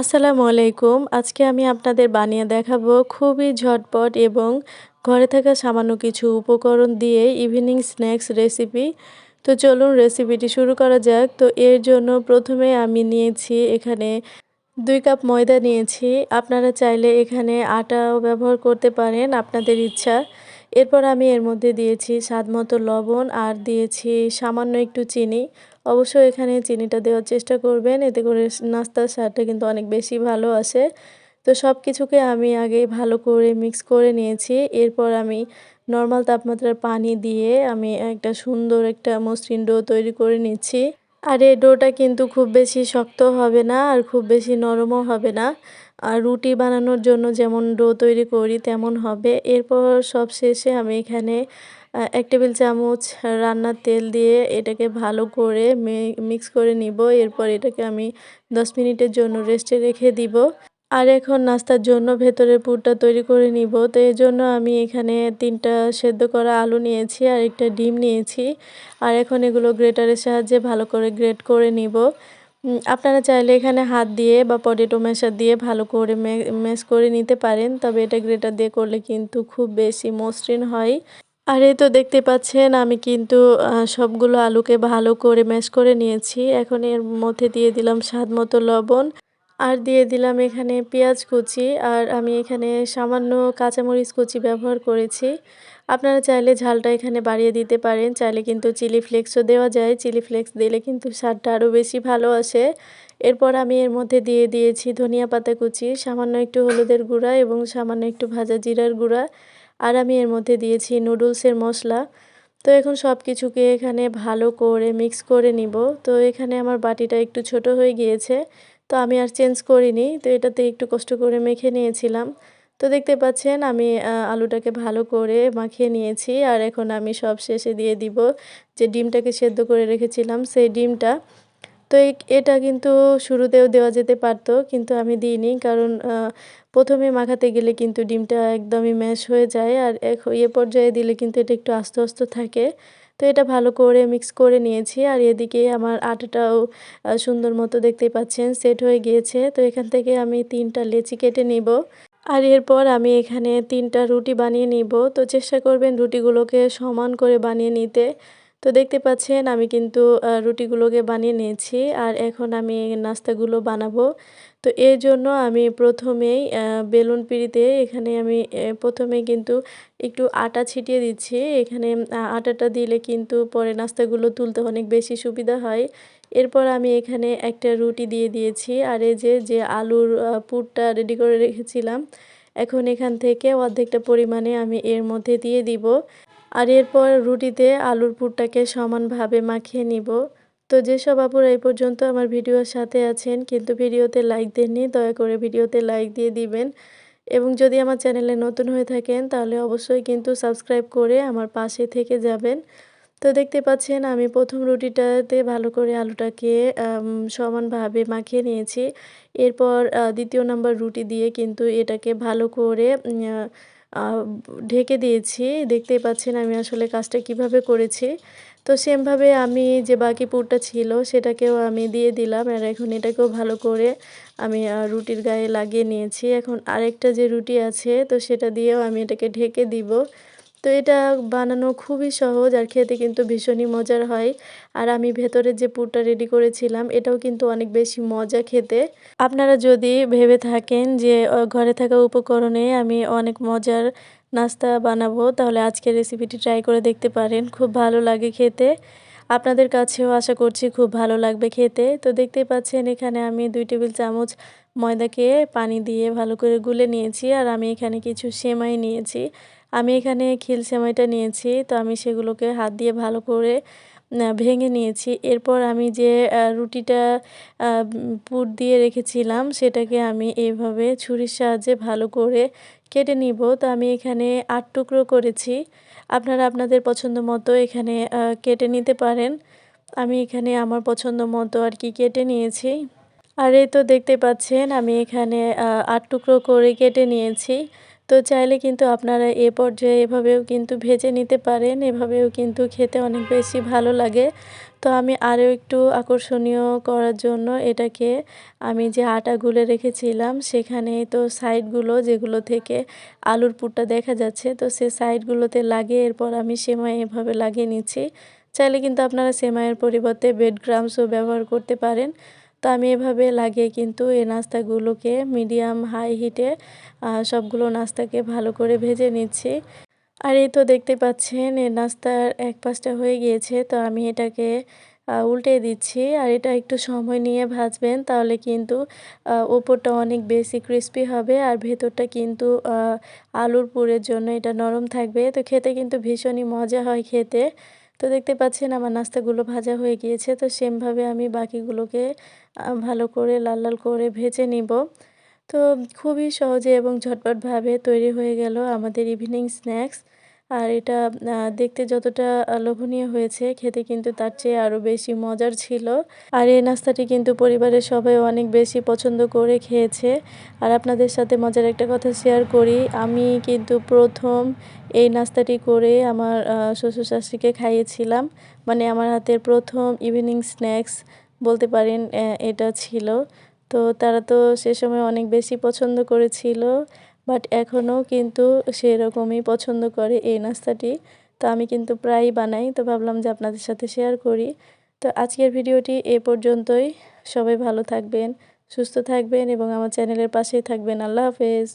আসসালামু আলাইকুম। আজকে আমি আপনাদের বানিয়ে দেখাবো খুবই ঝটপট এবং ঘরে থাকা সামান্য কিছু উপকরণ দিয়ে ইভিনিং স্ন্যাক্স রেসিপি তো চলুন রেসিপিটি শুরু করা যাক। তো এর জন্য প্রথমে আমি নিয়েছি এখানে দুই কাপ ময়দা নিয়েছি। আপনারা চাইলে এখানে আটাও ব্যবহার করতে পারেন, আপনাদের ইচ্ছা। এরপর আমি এর মধ্যে দিয়েছি স্বাদ মতো লবণ আর দিয়েছি সামান্য একটু চিনি। অবশ্যই এখানে চিনিটা দেওয়ার চেষ্টা করবেন, এতে করে নাস্তার স্বাদটা কিন্তু অনেক বেশি ভালো আসে। তো সব কিছুকে আমি আগে ভালো করে মিক্স করে নিয়েছি। এরপর আমি নর্মাল তাপমাত্রার পানি দিয়ে আমি একটা সুন্দর একটা মসৃণ ডো তৈরি করে নিচ্ছি। আর এই ডোটা কিন্তু খুব বেশি শক্ত হবে না আর খুব বেশি নরমও হবে না। আর রুটি বানানোর জন্য যেমন ডো তৈরি করি, তেমন হবে। এরপর সব শেষে আমি এখানে এক টেবিল চামচ রান্নার তেল দিয়ে এটাকে ভালো করে মিক্স করে নিব। এরপর এটাকে আমি 10 মিনিটের জন্য রেস্টে রেখে দিব। আর এখন নাস্তার জন্য ভেতরের পুরটা তৈরি করে নিব। তো এই জন্য আমি এখানে তিনটা সেদ্ধ করা আলু নিয়েছি আর একটা ডিম নিয়েছি। আর এখন এগুলো গ্রেটারের সাহায্যে ভালো করে গ্রেট করে নিব। আপনারা চাইলে এখানে হাত দিয়ে বা পটেটো ম্যাশার দিয়ে ভালো করে ম্যাশ করে নিতে পারেন। তবে এটা গ্রেটার দিয়ে করলে কিন্তু খুব বেশি মসৃণ হয়। আর এই তো দেখতে পাচ্ছেন, আমি কিন্তু সবগুলো আলুকে ভালো করে ম্যাশ করে নিয়েছি। এখন এর মধ্যে দিয়ে দিলাম স্বাদ মতো লবণ। আর দিয়ে দিলাম এখানে পেঁয়াজ কুচি। আর আমি এখানে সামান্য কাঁচামরিচ কুচি ব্যবহার করেছি। আপনারা চাইলে ঝালটা এখানে বাড়িয়ে দিতে পারেন। চাইলে কিন্তু চিলি ফ্লেক্সও দেওয়া যায়। চিলি ফ্লেক্স দিলে কিন্তু স্বাদটা আরও বেশি ভালো আসে। এরপর আমি এর মধ্যে দিয়ে দিয়েছি ধনিয়া পাতা কুচি, সামান্য একটু হলুদের গুঁড়া এবং সামান্য একটু ভাজা জিরার গুঁড়া। আর আমি এর মধ্যে দিয়েছি নুডলসের মশলা। তো এখন সব কিছুকে এখানে ভালো করে মিক্স করে নিব। তো এখানে আমার বাটিটা একটু ছোট হয়ে গিয়েছে। তো আমি আর চেঞ্জ করিনি। তো এটাতে একটু কষ্ট করে মেখে নিয়েছিলাম। তো দেখতে পাচ্ছেন আমি আলুটাকে ভালো করে মাখিয়ে নিয়েছি আর এখন আমি সব শেষে দিয়ে দিব যে ডিমটাকে সেদ্ধ করে রেখেছিলাম, সেই ডিমটা। তো এটা কিন্তু শুরুতেও দেওয়া যেতে পারতো কিন্তু আমি দিইনি কারণ প্রথমে মাখাতে গেলে কিন্তু ডিমটা একদমই ম্যাশ হয়ে যায় আর এ পর্যায়ে দিলে কিন্তু এটা একটু আস্তে আস্তে থাকে। তো এটা ভালো করে মিক্স করে নিয়েছি আর এদিকে আমার আটাটাও সুন্দর মতো দেখতে পাচ্ছেন সেট হয়ে গিয়েছে। তো এখান থেকে আমি তিনটা লেচি কেটে নিব। আর এরপর আমি এখানে তিনটা রুটি বানিয়ে নিব। তো চেষ্টা করবেন রুটিগুলোকে সমান করে বানিয়ে নিতে। তো দেখতে পাচ্ছেন আমি কিন্তু রুটিগুলোকে বানিয়ে নিয়েছি আর এখন আমি নাস্তাগুলো বানাবো। তো এর জন্য আমি প্রথমেই বেলুন পিড়িতে এখানে আমি প্রথমে কিন্তু একটু আটা ছিটিয়ে দিচ্ছি। এখানে আটাটা দিলে কিন্তু পরে নাস্তাগুলো তুলতে অনেক বেশি সুবিধা হয়। এরপর আমি এখানে একটা রুটি দিয়ে দিয়েছি আর এই যে যে আলুর পুরটা রেডি করে রেখেছিলাম, এখন এখান থেকে অর্ধেকটা পরিমাণে আমি এর মধ্যে দিয়ে দিব। আর এরপর রুটিতে আলুর পুরটাকে সমানভাবে মাখিয়ে নিব। তো যেসব আপুরা এই পর্যন্ত আমার ভিডিওর সাথে আছেন, কিন্তু ভিডিওতে লাইক দেননি, দয়া করে ভিডিওতে লাইক দিয়ে দিবেন। এবং যদি আমার চ্যানেলে নতুন হয়ে থাকেন, তাহলে অবশ্যই কিন্তু সাবস্ক্রাইব করে আমার পাশে থেকে যাবেন। তো দেখতে পাচ্ছেন, আমি প্রথম রুটিটাতে ভালো করে আলুটাকে সমানভাবে মাখিয়ে নিয়েছি। এরপর দ্বিতীয় নাম্বার রুটি দিয়ে কিন্তু এটাকে ভালো করে ঢেকে দিয়েছি। দেখতেই পাচ্ছেন আমি আসলে কাজটা কীভাবে করেছি। তো সেমভাবে আমি যে বাকি পুরটা ছিল সেটাকেও আমি দিয়ে দিলাম আর এখন এটাকেও ভালো করে আমি রুটির গায়ে লাগিয়ে নিয়েছি। এখন আরেকটা যে রুটি আছে তো সেটা দিয়েও আমি এটাকে ঢেকে দিব। তো এটা বানানো খুবই সহজ আর খেতে কিন্তু ভীষণই মজার হয়। আর আমি ভেতরের যে পুরটা রেডি করেছিলাম, এটাও কিন্তু অনেক বেশি মজা খেতে। আপনারা যদি ভেবে থাকেন যে ঘরে থাকা উপকরণে আমি অনেক মজার নাস্তা বানাবো, তাহলে আজকের রেসিপিটি ট্রাই করে দেখতে পারেন। খুব ভালো লাগে খেতে। আপনাদের কাছেও আশা করছি খুব ভালো লাগবে খেতে। তো দেখতেই পাচ্ছেন, এখানে আমি দুই টেবিল চামচ ময়দাকে পানি দিয়ে ভালো করে গুলে নিয়েছি, আর আমি এখানে কিছু সেমাই নিয়েছি। আমি এখানে খিল সেমাইটা নিয়েছি, তো আমি সেগুলোকে হাত দিয়ে ভালো করে ভেঙে নিয়েছি। এরপর আমি যে রুটিটা পুর দিয়ে রেখেছিলাম, সেটাকে আমি এইভাবে ছুরির সাহায্যে ভালো করে কেটে নিব। তো আমি এখানে আট টুকরো করেছি। আপনারা আপনাদের পছন্দ মতো এখানে কেটে নিতে পারেন। আমি এখানে আমার পছন্দ মতো আর কি কেটে নিয়েছি। আর এই তো দেখতে পাচ্ছেন, আমি এখানে আট টুকরো করে কেটে নিয়েছি। তো চাইলে কিন্তু আপনারা এ পর্যায়ে এভাবেও কিন্তু ভেজে নিতে পারেন, এভাবেও কিন্তু খেতে অনেক বেশি ভালো লাগে। তো আমি আরও একটু আকর্ষণীয় করার জন্য এটাকে আমি যে আটা গুলে রেখেছিলাম, সেখানে তো সাইডগুলো যেগুলো থেকে আলুর পুরটা দেখা যাচ্ছে, তো সে সাইডগুলোতে লাগিয়ে এরপর আমি সেমাই এভাবে লাগিয়ে নিচ্ছি। চাইলে কিন্তু আপনারা সেমাইয়ের পরিবর্তে বেড গ্রামসও ব্যবহার করতে পারেন। তো আমি এভাবে লাগিয়ে কিন্তু এই নাস্তাগুলোকে মিডিয়াম, হাই হিটে সবগুলো নাস্তাকে ভালো করে ভেজে নিচ্ছি। আর এই তো দেখতে পাচ্ছেন এই নাস্তার এক পাশটা হয়ে গিয়েছে, তো আমি এটাকে উল্টে দিচ্ছি। আর এটা একটু সময় নিয়ে ভাজবেন, তাহলে কিন্তু ওপরটা অনেক বেশি ক্রিস্পি হবে আর ভেতরটা কিন্তু আলুর পুরের জন্য এটা নরম থাকবে। তো খেতে কিন্তু ভীষণই মজা হয় খেতে। তো দেখতে পাচ্ছেন আমার নাস্তাগুলো ভাজা হয়ে গিয়েছে, তো সেমভাবে আমি বাকিগুলোকে ভালো করে লাল লাল করে ভেজে নিব। তো খুবই সহজে এবং ঝটপটভাবে তৈরি হয়ে গেল আমাদের ইভিনিং স্ন্যাক্স আর এটা দেখতে যতটা লোভনীয় হয়েছে, খেতে কিন্তু তার চেয়ে আরও বেশি মজার ছিল। আর এই নাস্তাটি কিন্তু পরিবারের সবাই অনেক বেশি পছন্দ করে খেয়েছে। আর আপনাদের সাথে মজার একটা কথা শেয়ার করি। আমি কিন্তু প্রথম এই নাস্তাটি করে আমার শ্বশুর শাশুড়িকে খাইয়েছিলাম। মানে আমার হাতের প্রথম ইভিনিং স্ন্যাক্স বলতে পারেন এটা ছিল। তো তারা তো সে সময় অনেক বেশি পছন্দ করেছিল। বাট এখনও কিন্তু সেরকমই পছন্দ করে এই নাস্তাটি। তো আমি কিন্তু প্রায়ই বানাই। তো ভাবলাম যে আপনাদের সাথে শেয়ার করি। তো আজকের ভিডিওটি এ পর্যন্তই। সবাই ভালো থাকবেন, সুস্থ থাকবেন এবং আমার চ্যানেলের পাশেই থাকবেন। আল্লাহ হাফেজ।